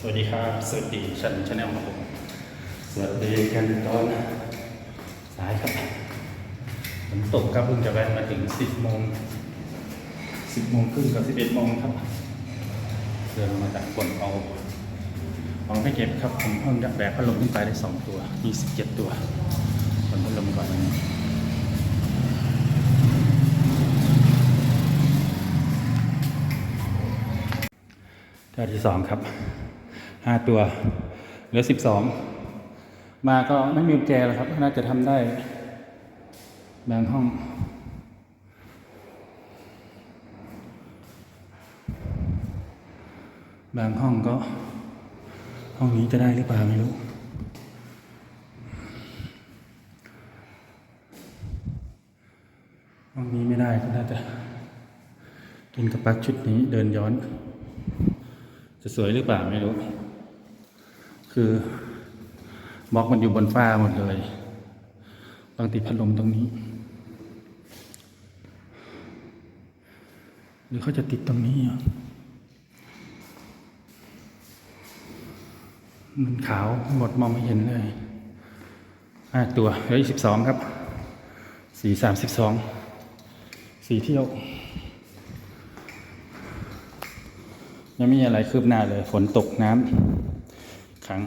สวัสดีครับสวัสดีชันชาแนลครับผมสวัสดีกันตอนสายครับฝนตกครับเพิ่งจะแวะมาถึง10โมง10โมงครึ่งกับ11โมงครับเดินมาจากฝนเอาเอาไปเก็บครับผมเพิ่งจะแบกพัดลมขึ้นไปได้2ตัวมี17ตัวฝนพัดลมก่อนวันนี้ท่าที่สองครับ ห้าตัวเหลือสิบสองมาก็ไม่มีแจแล้วครับ น่าจะทำได้บางห้อง บางห้องก็ ห้องนี้จะได้หรือเปล่าไม่รู้ห้องนี้ไม่ได้ก็น่าจะกินกับปักชุดนี้เดินย้อน จะสวยหรือเปล่าไม่รู้ คือบล็อกมันอยู่บนฟ้าหมดเลยต้องติดพัดลมตรงนี้ หรือเขาจะติดตรงนี้อะมันขาวหมดมองไม่เห็นเลยห้าตัวเหลืออีกสิบสองครับสี่สามสิบสองสี่เที่ยว ยังไม่มีอะไรคืบหน้าเลย ฝนตกน้ำ ขัง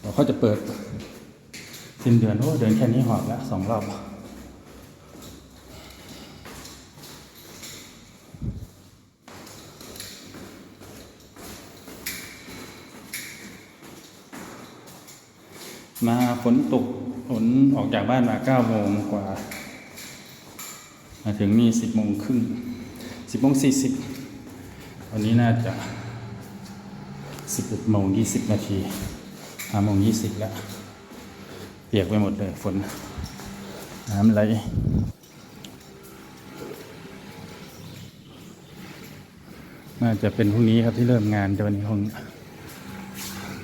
เดี๋ยวเขาจะเปิดสิ้นเดือนโอ้เดินแค่นี้หอบแล้วสองรอบมาฝนตกฝนออกจากบ้านมาเก้าโมงกว่า มาถึงนี่สิบโมงครึ่งสิบโมงสี่สิบวันนี้น่าจะ 11โมง20 นาที5โมง20 แล้ว เปียกไปหมดเลยฝน น้ำไหลน่าจะเป็นพรุ่งนี้ครับที่เริ่มงานแต่วันนี้คง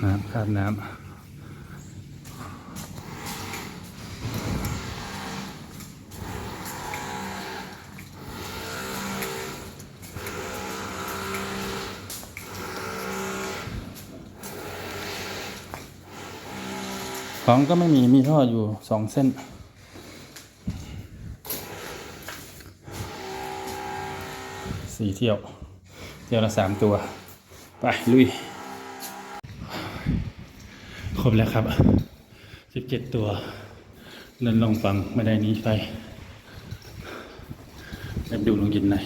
น้ำคาบน้ำ ของก็ไม่มีมีท่ออยู่สองเส้น สี่เที่ยว เที่ยวละสามตัว ไป ลุย ครบแล้วครับสิบเจ็ดตัวเดินลงฟังไม่ได้นี้ไปไปดูลงยินหน่อย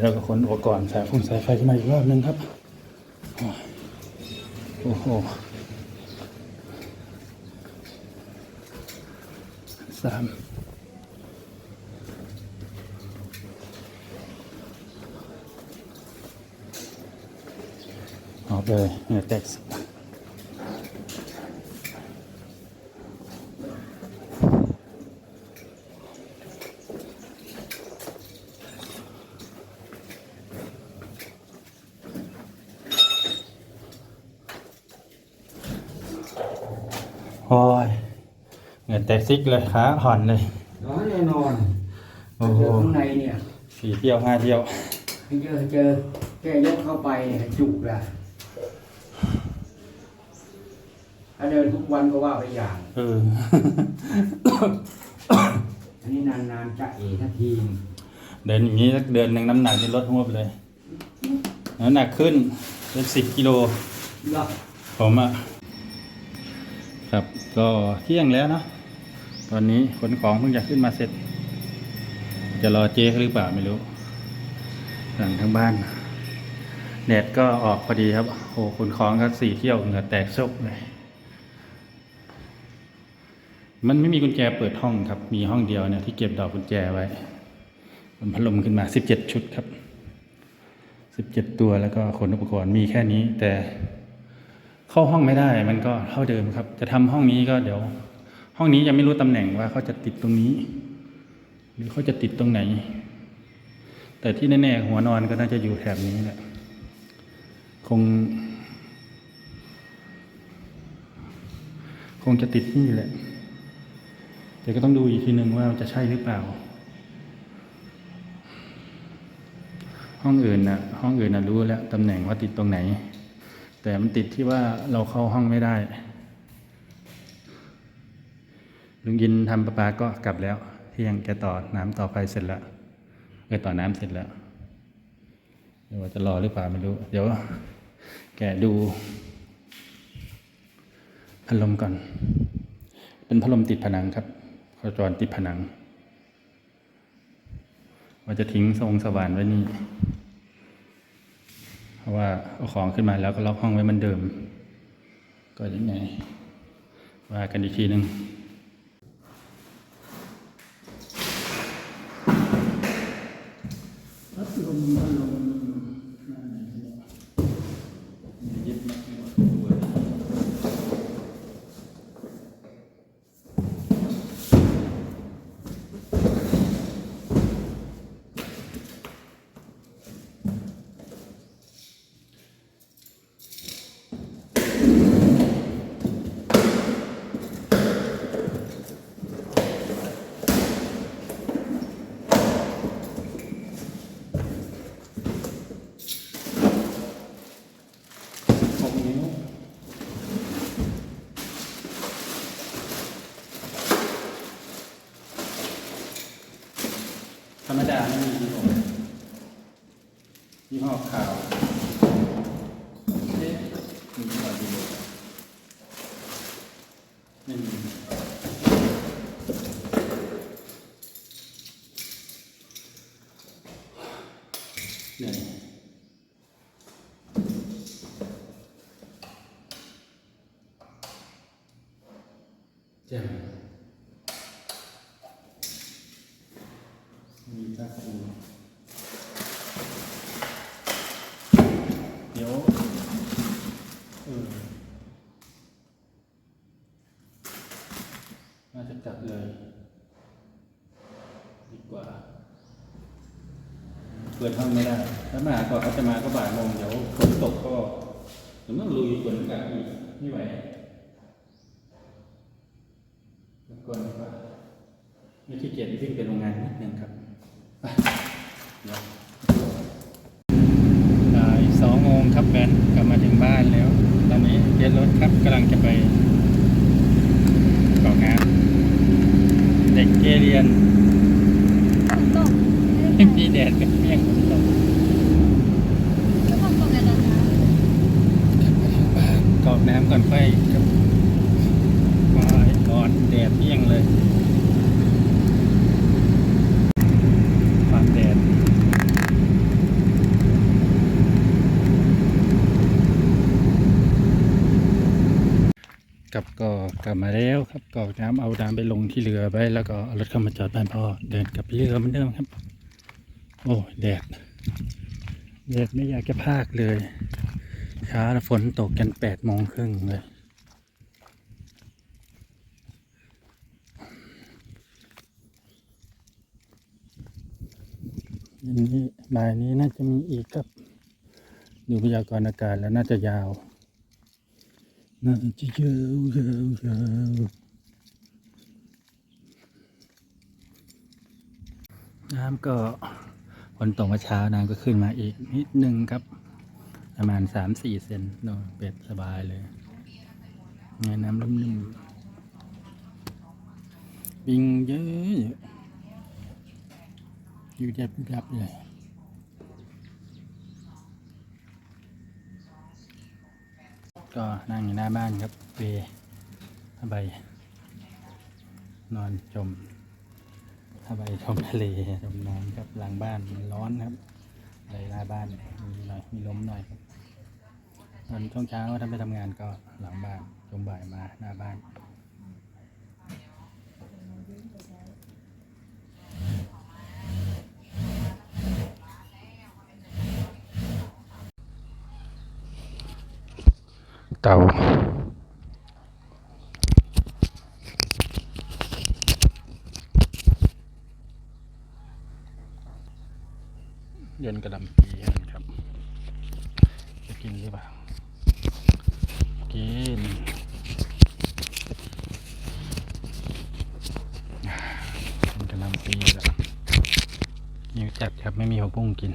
แล้วก็ขนอุปกรณ์สายฟงสายไฟขึ้นมาอีกรอบนึงครับ โอ้โห สามออกเลยเหงื่อแตก โอ้ยเหงื่อแตกซิกเลยขาห่อนเลยร้อนแน่นอนโอ้โหเจอข้างในเนี่ยสี่เที่ยวห้าเที่ยวเจอเจอแกยกเข้าไปเนี่ยจุกละถ้าเดินทุกวันก็ว่าไปอย่าง เออ อันนี้นานๆจะเอทักทีเดินอย่างนี้สักเดือนหนึ่งน้ำหนักนี่ลดหวบเลย น้ำหนักขึ้นเป็นสิบกิโลหรอกผมอะ ครับก็เที่ยงแล้วเนอะตอนนี้ขนของเพิ่งจะขึ้นมาเสร็จ จะรอเจ๊เขาหรือเปล่าไม่รู้ หลังทั้งบ้านแดดก็ออกพอดีครับโอ้ขนของก็สี่เที่ยวเหงื่อแตกโชกเลยมันไม่มีกุญแจเปิดห้องครับ มีห้องเดียวเนี่ยที่เก็บดอกกุญแจไว้มันพัดลมขึ้นมาสิบเจ็ดชุดครับสิบเจ็ดตัวแล้วก็ขนอุปกรณ์มีแค่นี้แต่ เข้าห้องไม่ได้มันก็เท่าเดิมครับ จะทำห้องนี้ก็เดี๋ยว ห้องนี้ยังไม่รู้ตำแหน่งว่าเขาจะติดตรงนี้ หรือเขาจะติดตรงไหน แต่ที่แน่ๆหัวนอนก็น่าจะอยู่แถบนี้แหละคง คงจะติดนี่แหละเดี๋ยวก็ต้องดูอีกทีหนึ่งว่าจะใช่หรือเปล่า ห้องอื่นนะห้องอื่นนะรู้แล้วตำแหน่งว่าติดตรงไหน แต่มันติดที่ว่าเราเข้าห้องไม่ได้ ลุงยินทำประปาก็กลับแล้ว เที่ยงแกต่อน้ำต่อไฟเสร็จแล้วเออต่อน้ำเสร็จแล้วเดี๋ยวว่าจะรอหรือเปล่าไม่รู้ เดี๋ยว แกดูพัดลมก่อน เป็นพัดลมติดผนังครับขจรติดผนัง ว่าจะทิ้งทรงสว่านไว้นี่ เพราะว่าเอาของขึ้นมาแล้วก็ล็อกห้องไว้เหมือนเดิม ก็ยังไงว่ากันอีกทีหนึ่งพัดลมพัดลมยึดมาที่หัว หกนิ้วธรรมดาไม่มียี่ห้อยี่ห้อขาวเอ๊ะมียี่ห้อดีเลย ไม่มีเหนื่อย แจ่มมีตาคูเดี๋ยวเออ น่าจะจัดเลย ดีกว่า เปิดห้องไม่ได้ ถ้ามาก่อนเขาจะมาก็บ่ายโมงเดี๋ยวฝนตกก็เดี๋ยวต้องลุยฝนกันอีกไม่ไหวก่อนดีกว่าไม่ขี้เกียจวิ่งไปโรงงานนิดนึงครับไปเดี๋ยวบ่ายสองโมงครับแบนกลับมาถึงบ้านแล้ว ตอนนี้เรียนรถครับกำลังจะไปกรอกน้ำเด็กเกเรียนฝนตกมีแดดกับเมี่ยงฝนตกแล้วฝนตกในตอนเช้า กรอกน้ำก่อนค่อยครับมาก่อนแดดเมี่ยงเลย ความแดด กับก็ก ลับมาแล้วครับกรอกน้ำเอาน้ำไปลงที่เรือไว้แล้วก็เอารถเข้ามาจอดบ้านพ่อเดินกลับไปเรือเหมือนเดิมครับ โอ้แดดแดดไม่อยากจะพากเลยเช้าฝนตกกันแปดโมงครึ่งเลยย็นนี้บ่ายนี้น่าจะมีอีกครับ ดูพยากรณ์อากาศแล้วน่าจะยาว น่าจะยาวยาวยาวน้ำก็ฝนตกเมื่อเช้าน้ำก็ขึ้นมาอีกนิดนึงครับ ประมาณสามสี่เซนโนเป็ดสบายเลยเนี่ยน้ำลุ่มๆบิงเยอะอยู่ยับยับเลย ก็นั่งอยู่หน้าบ้านครับเปผ้าใบ นอนชมผ้าใบชมทะเลชมน้ำครับหลังบ้านมันร้อนครับเลยหน้าบ้านมีหน่อยมีลมหน่อยครับตอนช่วงเช้าถ้าไปทำงานก็หลังบ้านชมบ่ายมาหน้าบ้าน เตาเย็นกระดำปีนะครับ จะกินหรือเปล่ากินกระดำปีแล้วนิ้วจัดครับ ไม่มีหัวปุ้งกิน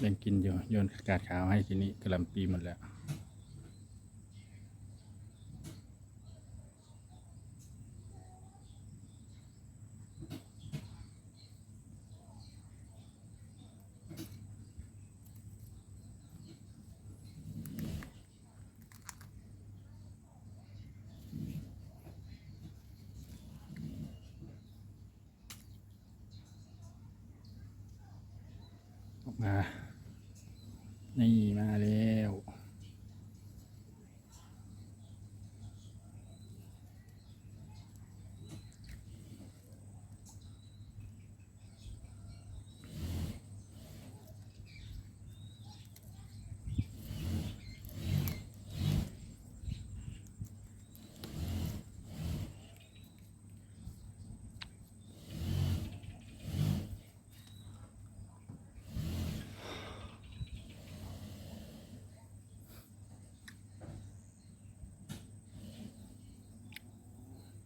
เล่นกินอยู่โยนกาดขาวให้ทีนี้กระลำปีหมดแล้ว ออกมา นี่มาแล้ว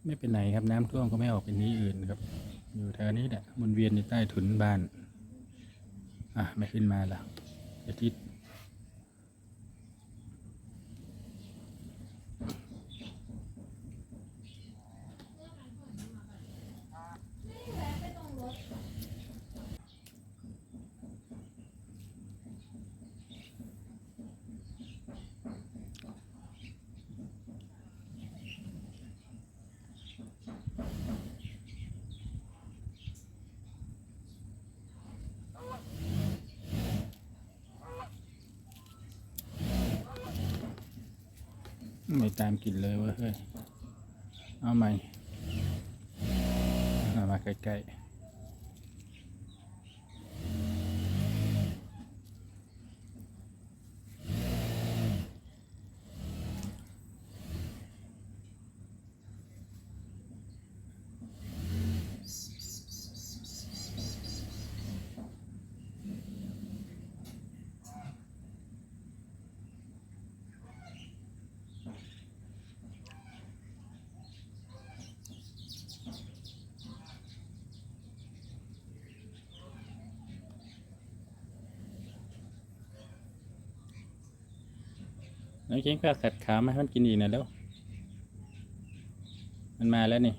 ไม่เป็นไหนครับน้ำท่วมก็ไม่ออกเป็นที่อื่นครับ อยู่แถวนี้แหละวนเวียนอยู่ใต้ถุนบ้าน อะไม่ขึ้นมาละอาทิตย์ ไม่ตามกลิ่นเลยเว้ยเฮ้ยเอาใหม่มาใกล้ๆ น้องเก่งก็ขัดขามาให้มันกินอีกนะแล้ว มันมาแล้วนี่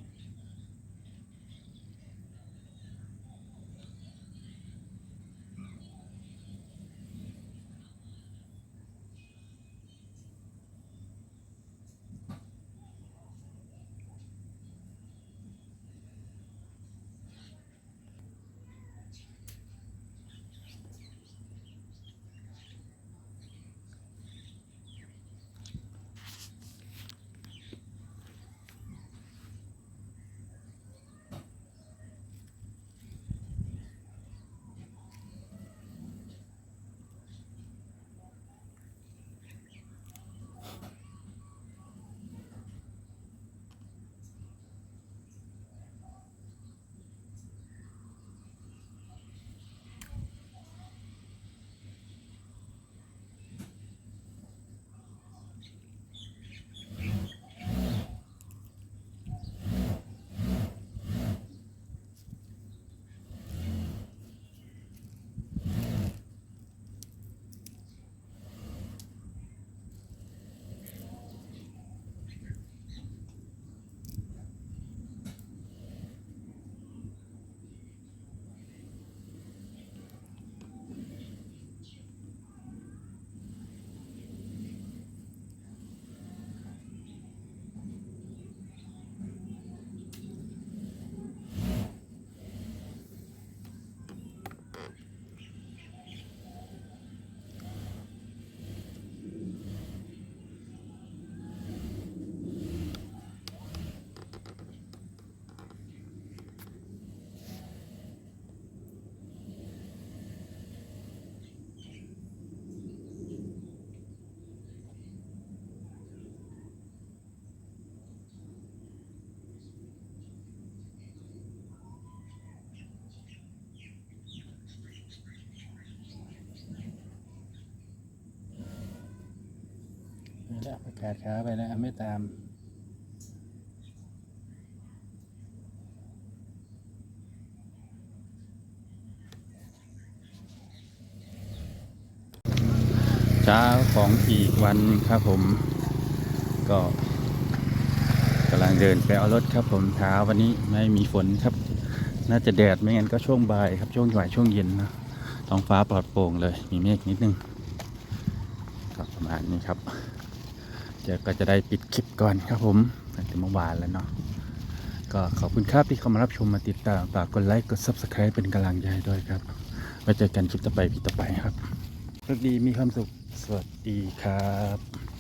จะประกาศขาไปแล้วไม่ตามเช้าของอีกวันครับผม ก็กำลังเดินไปเอารถครับผมเช้าวันนี้ไม่มีฝนครับ น่าจะแดดไม่งั้นก็ช่วงบ่ายครับช่วงบ่ายช่วงเย็นนะท้องฟ้าปลอดโปร่งเลย มีเมฆนิดนึงก็ประมาณนี้ครับ จะก็จะได้ปิดคลิปก่อนครับผมตั้งแต่เมื่อวานแล้วเนาะก็ขอบคุณครับที่เข้ามารับชมมาติดตามฝากกดไลค์กด subscribe เป็นกำลังใจด้วยครับไว้เจอกันคลิปต่อไปพี่ต่อไปครับโชคดีมีความสุขสวัสดีครับ